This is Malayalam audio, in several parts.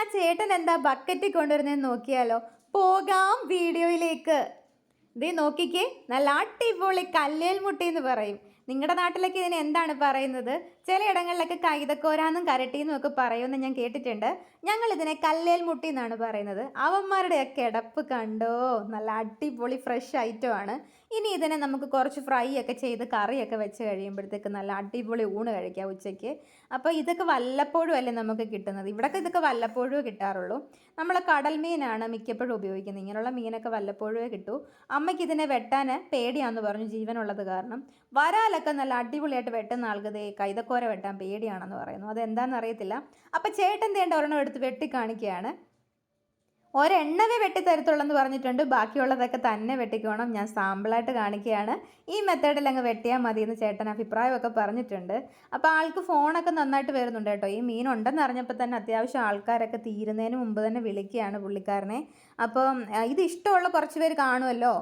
ആ ചേട്ടൻ എന്താ ബക്കറ്റ് കൊണ്ടുവരുന്നതെന്ന് നോക്കിയാലോ? പോകാം വീഡിയോയിലേക്ക് ദേ നോക്കിക്കേ നല്ല അടിപൊളി കല്ലേൽ മുട്ടി എന്ന് പറയും. നിങ്ങളുടെ നാട്ടിലൊക്കെ ഇതിന് എന്താണ് പറയുന്നത്? ചിലയിടങ്ങളിലൊക്കെ കൈതക്കോരാന്നും കരട്ടിന്നും ഒക്കെ പറയുമെന്ന് ഞാൻ കേട്ടിട്ടുണ്ട്. ഞങ്ങൾ ഇതിനെ കല്ലേൽ മുട്ടി എന്നാണ് പറയുന്നത്. അവന്മാരുടെയൊക്കെ കിടപ്പ് കണ്ടോ? നല്ല അടിപൊളി ഫ്രഷ് ഐറ്റമാണ്. ഇനി ഇതിനെ നമുക്ക് കുറച്ച് ഫ്രൈ ഒക്കെ ചെയ്ത് കറിയൊക്കെ വെച്ച് കഴിയുമ്പോഴത്തേക്ക് നല്ല അടിപൊളി ഊണ് കഴിക്കാം ഉച്ചയ്ക്ക്. അപ്പോൾ ഇതൊക്കെ വല്ലപ്പോഴും അല്ലേ നമുക്ക് കിട്ടുന്നത്? ഇവിടൊക്കെ ഇതൊക്കെ വല്ലപ്പോഴും കിട്ടാറുള്ളൂ. നമ്മൾ കടൽ മീനാണ് മിക്കപ്പോഴും ഉപയോഗിക്കുന്നത്. ഇങ്ങനെയുള്ള മീനൊക്കെ വല്ലപ്പോഴേ കിട്ടൂ. അമ്മയ്ക്ക് ഇതിനെ വെട്ടാൻ പേടിയാന്ന് പറഞ്ഞു ജീവനുള്ളത് കാരണം. വരാലൊക്കെ നല്ല അടിപൊളിയായിട്ട് വെട്ടുന്ന ആൾക്ക് ദേ കൈതക്കോര വെട്ടാൻ പേടിയാണെന്ന് പറയുന്നു. അതെന്താണെന്ന് അറിയത്തില്ല. അപ്പം ചേട്ടൻ തേണ്ട ഒരെണ്ണം എടുത്ത് വെട്ടി കാണിക്കുകയാണ് ഒരെണ്ണവേ വെട്ടിത്തരത്തുള്ളെന്ന് പറഞ്ഞിട്ടുണ്ട്. ബാക്കിയുള്ളതൊക്കെ തന്നെ വെട്ടിക്കോണം. ഞാൻ സാമ്പിളായിട്ട് കാണിക്കുകയാണ്. ഈ മെത്തേഡിൽ അങ്ങ് വെട്ടിയാൽ മതി എന്ന് ചേട്ടൻ അഭിപ്രായമൊക്കെ പറഞ്ഞിട്ടുണ്ട്. അപ്പോൾ ആൾക്ക് ഫോണൊക്കെ നന്നായിട്ട് വരുന്നുണ്ട് കേട്ടോ. ഈ മീൻ ഉണ്ടെന്ന് അറിഞ്ഞപ്പോൾ തന്നെ അത്യാവശ്യം ആൾക്കാരൊക്കെ തീരുന്നതിന് മുമ്പ് തന്നെ വിളിക്കുകയാണ് പുള്ളിക്കാരനെ. അപ്പോൾ ഇത് ഇഷ്ടമുള്ള കുറച്ച് പേര് കാണുമല്ലോ.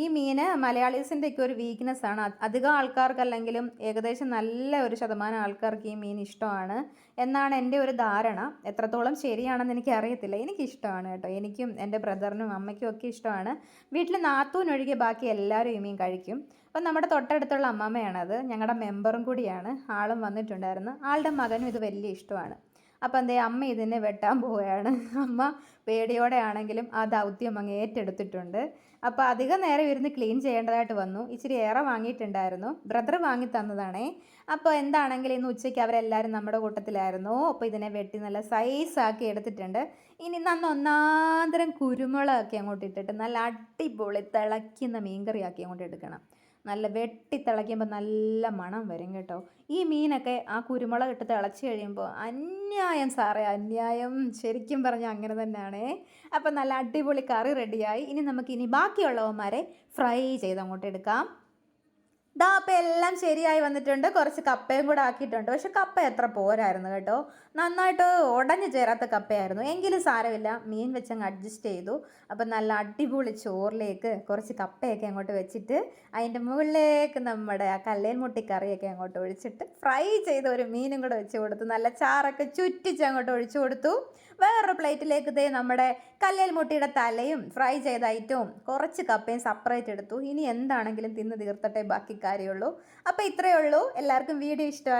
ഈ മീന് മലയാളീസിന്റെയൊക്കെ ഒരു വീക്ക്നെസ് ആണ്. അധികം ആൾക്കാർക്കല്ലെങ്കിലും ഏകദേശം നല്ല ഒരു ശതമാനം ആൾക്കാർക്ക് ഈ മീൻ ഇഷ്ടമാണ്. എന്നാണ് എന്റെ ഒരു ധാരണ. എത്രത്തോളം ശരിയാണെന്ന് എനിക്ക് അറിയത്തില്ല എനിക്കിഷ്ടമാണ് കേട്ടോ. എനിക്കും എന്റെ ബ്രദറിനും അമ്മയ്ക്കും ഒക്കെ ഇഷ്ടമാണ്. വീട്ടിൽ നാത്തൂനൊഴികെ ബാക്കി എല്ലാവരും ഈ മീൻ കഴിക്കും. അപ്പം നമ്മുടെ തൊട്ടടുത്തുള്ള അമ്മമ്മയാണത്. ഞങ്ങളുടെ മെമ്പറും കൂടിയാണ്. ആളും വന്നിട്ടുണ്ടായിരുന്നു. ആളുടെ മകനും ഇത് വലിയ ഇഷ്ടമാണ്. അപ്പം എന്തേ അമ്മ ഇതിനെ വെട്ടാൻ പോവുകയാണ്. അമ്മ പേടിയോടെ ആണെങ്കിലും ആ ദൗത്യം അങ്ങ് ഏറ്റെടുത്തിട്ടുണ്ട്. അപ്പോൾ അധികം നേരം ഇരുന്ന് ക്ലീൻ ചെയ്യേണ്ടതായിട്ട് വന്നു. ഇച്ചിരി ഏറെ വാങ്ങിയിട്ടുണ്ടായിരുന്നു. ബ്രദർ വാങ്ങി തന്നതാണേ. അപ്പോൾ എന്താണെങ്കിലും ഇന്ന് ഉച്ചയ്ക്ക് അവരെല്ലാവരും നമ്മുടെ കൂട്ടത്തിലായിരുന്നു. അപ്പോൾ ഇതിനെ വെട്ടി നല്ല സൈസാക്കി എടുത്തിട്ടുണ്ട്. ഇനി നന്ന് ഒന്നാന്തരം കുരുമുളകൊക്കെ അങ്ങോട്ട് ഇട്ടിട്ട് നല്ല അടിപൊളി തിളയ്ക്കുന്ന മീൻകറിയാക്കി അങ്ങോട്ട് എടുക്കണം. നല്ല വെട്ടി തിളയ്ക്കുമ്പോൾ നല്ല മണം വരും കേട്ടോ. ഈ മീനൊക്കെ ആ കുരുമുളക് ഇട്ട് തിളച്ച് കഴിയുമ്പോൾ അന്യായം സാറേ അന്യായം. ശരിക്കും പറഞ്ഞാൽ അങ്ങനെ തന്നെയാണേ. അപ്പം നല്ല അടിപൊളി കറി റെഡിയായി ഇനി നമുക്കിനി ബാക്കിയുള്ളവന്മാരെ ഫ്രൈ ചെയ്ത് അങ്ങോട്ട് എടുക്കാം. ദാ അപ്പം എല്ലാം ശരിയായി വന്നിട്ടുണ്ട്. കുറച്ച് കപ്പയും കൂടെ ആക്കിയിട്ടുണ്ട്. പക്ഷെ കപ്പ എത്ര പോരായിരുന്നു കേട്ടോ. നന്നായിട്ട് ഉടഞ്ഞു ചേരാത്ത കപ്പയായിരുന്നു. എങ്കിലും സാരമില്ല. മീൻ വെച്ചങ്ങ് അഡ്ജസ്റ്റ് ചെയ്തു. അപ്പം നല്ല അടിപൊളി ചോറിലേക്ക് കുറച്ച് കപ്പയൊക്കെ അങ്ങോട്ട് വെച്ചിട്ട് അതിന്റെ മുകളിലേക്ക് നമ്മുടെ ആ കല്ലേൽ മുട്ടി കറിയൊക്കെ അങ്ങോട്ട് ഒഴിച്ചിട്ട് ഫ്രൈ ചെയ്ത ഒരു മീനും കൂടെ വെച്ച് കൊടുത്തു. നല്ല ചാറൊക്കെ ചുറ്റിച്ച് അങ്ങോട്ട് ഒഴിച്ചു കൊടുത്തു. വേറൊരു പ്ലേറ്റിലേക്ക് ഇതേ നമ്മുടെ കല്ലേൽ മുട്ടിയുടെ തലയും ഫ്രൈ ചെയ്ത ഐറ്റവും കുറച്ച് കപ്പയും സെപ്പറേറ്റ് എടുത്തു. ഇനി എന്താണെങ്കിലും തിന്ന് തീർത്തട്ടെ ബാക്കി കാര്യമുള്ളൂ അപ്പോൾ ഇത്രയേ ഉള്ളൂ. എല്ലാവർക്കും വീഡിയോ ഇഷ്ടമായി